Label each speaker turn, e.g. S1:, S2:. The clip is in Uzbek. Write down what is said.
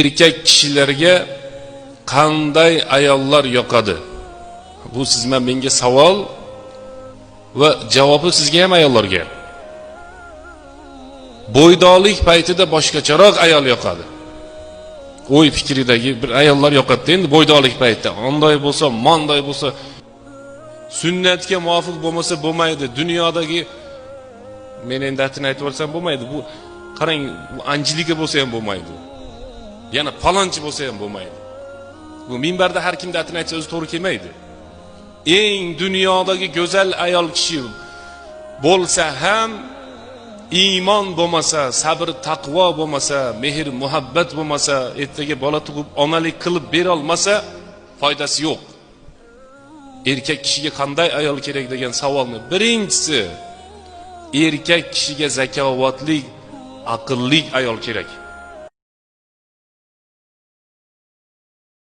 S1: erkak kishilarga qanday ayollar yoqadi? Bu sizman menga savol va javobi sizga ham ayollarga. Bo'ydoqlik paytida boshqacharoq ayol yoqadi. O'y fikridagi bir ayollar yoqadida endi bo'ydoqlik paytida. Onday bo'lsa monday bo'lsa sunnatga muvofiq bo'lmasa bo'lmaydi. Dunyodagi men endi atini aytib yuborsam bo'lmaydi. Bu qarang bu bo'lsa ham bo'lmaydi. Yana palonchi bo'lsa ham bo'lmaydi. Bu minbarda har kimni atini aytsa o'zi to'g'ri kelmaydi. Eng dunyodagi go'zal ayol kishi bo'lsa ham iymon bo'lmasa sabr taqvo bo'lmasa mehr muhabbat bo'lmasa ertaga bola tug'ib onalik qilib berolmasa foydasi yo'q. Erkak kishiga qanday ayol kerak degan savolni birinchisi erkak kishiga zakovatli aqlli ayol kerak.